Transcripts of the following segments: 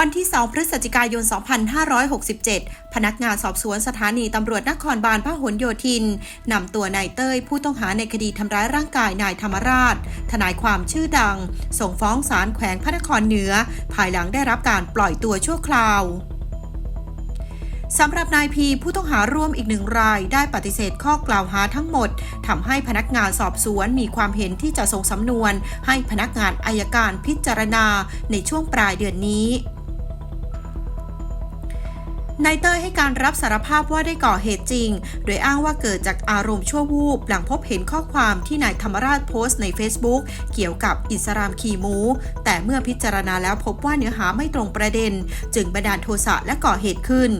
วันที่ 2 พฤศจิกายน 2567 พนักงานสอบสวนสถานีตำรวจนครบาลพหลโยธิน นำตัวนายเต้ยผู้ต้องหาในคดีทำร้ายร่างกายนายธรรมราช ทนายความชื่อดัง ส่งฟ้องศาลแขวงพระนครเหนือ ภายหลังได้รับการปล่อยตัวชั่วคราวสำหรับนายพีผู้ต้องหาร่วมอีกหนึ่งรายได้ปฏิเสธข้อกล่าวหาทั้งหมดทำให้พนักงานสอบสวนมีความเห็นที่จะส่งสำนวน ให้พนักงานอายการพิจารณาในช่วงปลายเดือนนี้ นายเต้ยให้การรับสารภาพว่าได้ก่อเหตุจริง โดยอ้างว่าเกิดจากอารมณ์ชั่ววูบ หลังพบเห็นข้อความที่นายธรรมราชโพสต์ใน Facebook เกี่ยวกับอิสลามขี่มู แต่เมื่อพิจารณาแล้วพบว่าเนื้อหาไม่ตรงประเด็น จึงบันดาลโทสะและก่อเหตุขึ้น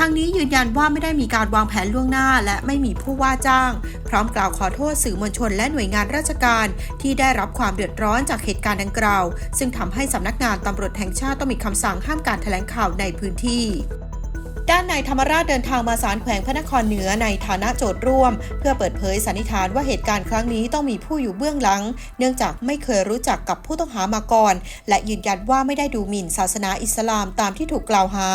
ทางนี้ยืนยันว่าไม่ได้มีการวางแผนล่วงหน้า และไม่มีผู้ว่าจ้าง พร้อมกล่าวขอโทษสื่อมวลชนและหน่วยงานราชการ ที่ได้รับความเดือดร้อนจากเหตุการณ์ดังกล่าว ซึ่งทำให้สำนักงานตำรวจแห่งชาติต้องมีคำสั่งห้ามการแถลงข่าวในพื้นที่ ด้านนายธรรมราชเดินทางมาศาลแขวงพระนครเหนือในฐานะโจทย์ร่วม เพื่อเปิดเผยสันนิษฐานว่าเหตุการณ์ครั้งนี้ต้องมีผู้อยู่เบื้องหลัง เนื่องจากไม่เคยรู้จักกับผู้ต้องหามาก่อน และยืนยันว่าไม่ได้ดูหมิ่นศาสนาอิสลามตามที่ถูกกล่าวหา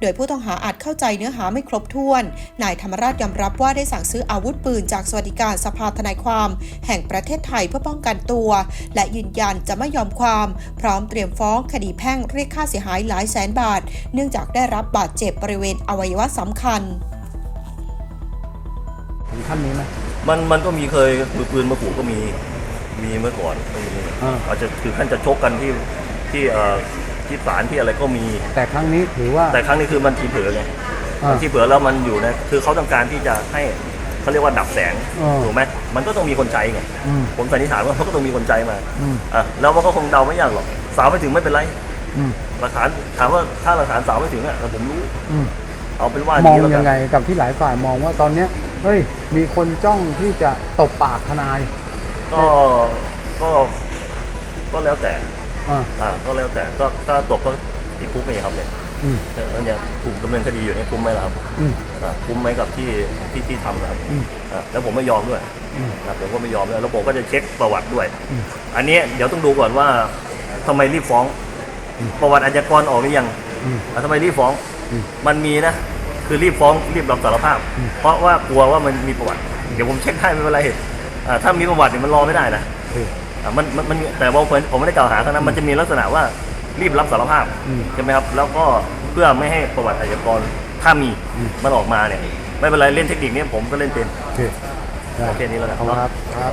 โดยผู้ต้องหาอาจเข้าใจเนื้อหาไม่ครบถ้วน นายธรรมราชยอมรับว่าได้สั่งซื้ออาวุธปืนจากสวัสดิการสภาทนายความ แห่งประเทศไทยเพื่อป้องกันตัว และยืนยันจะไม่ยอมความ พร้อมเตรียมฟ้องคดีแพ่งเรียกค่าเสียหายหลายแสนบาท เนื่องจากได้รับบาดเจ็บบริเวณอวัยวะสำคัญ ถึงขั้นนี้ไหม มันมันก็มีเคยมือปืนมาขู่ก็มีมีเมื่อก่อนก็มีอ่า อาจจะถึงขั้นจะชกกันที่ที่เอ่อที่ศาลที่อะไรก็มี แต่ครั้งนี้ถือว่าแต่ครั้งนี้คือมันทีเผลอไงอ่า ที่เผลอแล้วมันอยู่ในคือเขาต้องการที่จะให้เขาเรียกว่าดับแสงอ่า ถูกไหมมันก็ต้องมีคนใจไงอืมผมสันนิษฐานว่าเขาก็ต้องมีคนใจมาอืมอะแล้วมันก็คงเดาไม่ยากหรอกสาวไม่ถึงไม่เป็นไร อืมหลักฐานถามว่าถ้าหลักฐานสาวไม่ถึงอะแต่ผมรู้ อืมเอาเป็นว่ามองแล้วกัยังนไงกับที่หลายฝ่ายมองว่าตอนเนี้ยเฮ้ยมีคนจ้องที่จะตบปากทนายก็ก็ก็แล้วแต่ อ่าอ่าก็แล้วแต่ก็ถ้าตกก็ติดคุกไงครับเนี่ยอืมแล้วเนี่ยถูกดำเนินคดีอยู่เนี่ยคุ้มไหมล่ะครับอืม อ่าคุ้มไหมกับที่ที่ที่ทำนะครับอืม อ่าแล้วผมไม่ยอมด้วยอืม นะผมก็ไม่ยอมด้วยแล้วผมก็จะเช็คประวัติด้วย อืม อันนี้เดี๋ยวต้องดูก่อนว่าทำไมรีบฟ้อง ประวัติอาชญากรออกหรือยังอืมอะทำไมรีบฟ้องอืมมันมีนะ คือรีบฟ้องรีบรับสารภาพอืมเพราะว่ากลัวว่ามันมีประวัติ เดี๋ยวผมเช็คให้ไม่เป็นไรอ่าถ้ามีประวัติเนี่ยมันรอไม่ได้นะโอเคอะมันมันมันแต่ว่าผมผมไม่ได้กล่าวหาเขานะมันจะมีลักษณะว่ารีบรับสารภาพอืมใช่ไหมครับ แล้วก็เพื่อไม่ให้ประวัติอาชญากรถ้ามีอืมมันออกมาเนี่ย ไม่เป็นไรเล่นเทคนิคนี้ผมก็เล่นเป็นโอเคได้โอเคนี้แล้วกันขอบคุณครับครับ